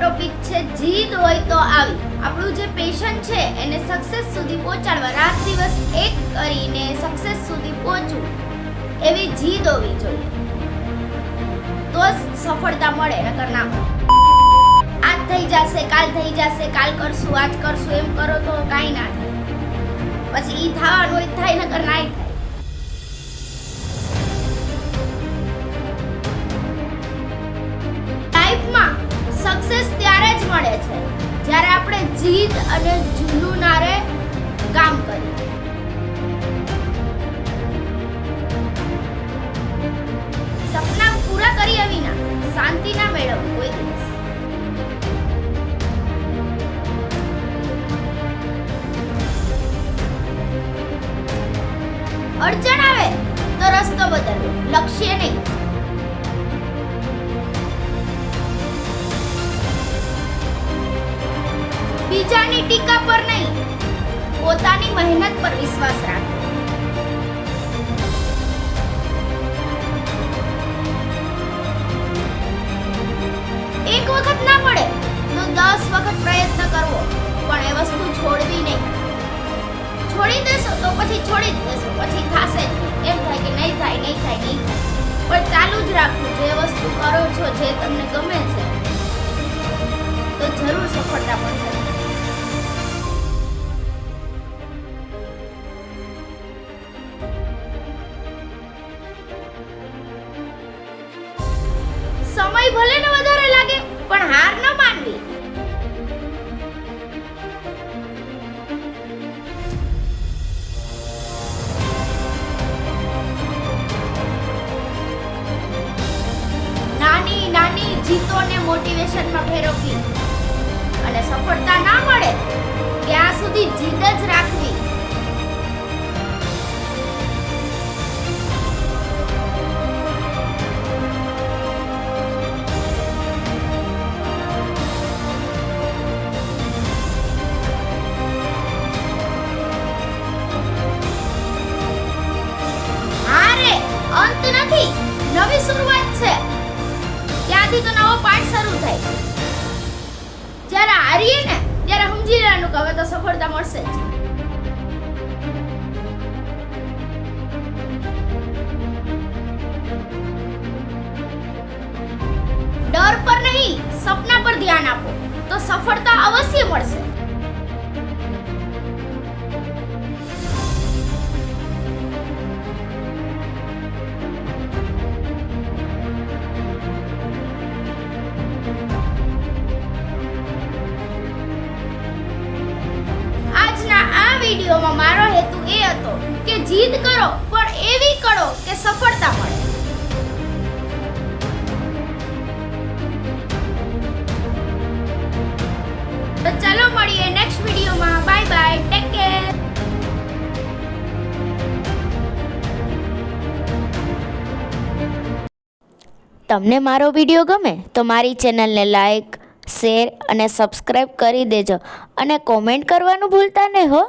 Topic છે જીત હોય તો આવી. આપણું જે પેશન છે, એને સક્સેસ સુધી પહોંચાડવા રાત દિવસ એક કરીને સક્સેસ સુધી પહોંચવું. એવી જીદ હોવી જોઈએ. તો જ સફળતા મળે, નકર ના આજ થઈ જશે, કાલ થઈ જશે, કાલ કરશું, આજ કરશું, એમ કરો તો કાંઈ ના થાય. પછી ઈ થવાનું હોય થાય, નકર નાય થાય. જીદ અને જુનૂનારે કામ કર્યું. સપના પૂરા કર્યા વિના શાંતિ ના મેળવવી કોઈ દિવસ. અડચણ આવે તો રસ્તો બદલવો લક્ષ્ય નહીં. બીજાની ટીકા પર નહીં. પોતાની મહેનત પર વિશ્વાસ રાખો. એક વખત ના પડે તો દસ વખત પ્રયત્ન કરવો, પણ એ વસ્તુ છોડવી નહીં. છોડી દેશો તો પછી છોડી જ દેશો, પછી થશે. એમ થાય કે નહીં થાય નહીં થાય, નહીં પણ ચાલુ જ રાખવું, જે વસ્તુ કરો છો, જે તમને ગમે છે સમય ભલે ને વધારે લાગે, પણ હાર ન માનવી. નાની નાની જીતોને મોટિવેશનમાં ફેરવવી. અને સફળતા ના મળે, ત્યાં સુધી જીદ જ રાખવી. થાય. જ્યારે હારીએ ને, ત્યારે સમજી લેવાનું કે હવે તો સફળતા મળશે જ. ડર પર નહીં, સપના પર ધ્યાન આપો. તો સફળતા અવશ્ય મળશે. આ મારો હેતુ એ હતો કે જીદ કરો, પણ એવી કરો કે સફળતા મળે. તો ચલો મળીએ નેક્સ્ટ વિડીયોમાં બાય બાય ટેક કેર તમને મારો વીડિયો ગમે તો મારી ચેનલને લાઈક શેર અને સબસ્ક્રાઈબ કરી દેજો અને કોમેન્ટ કરવાનું ભૂલતા નહીં હો.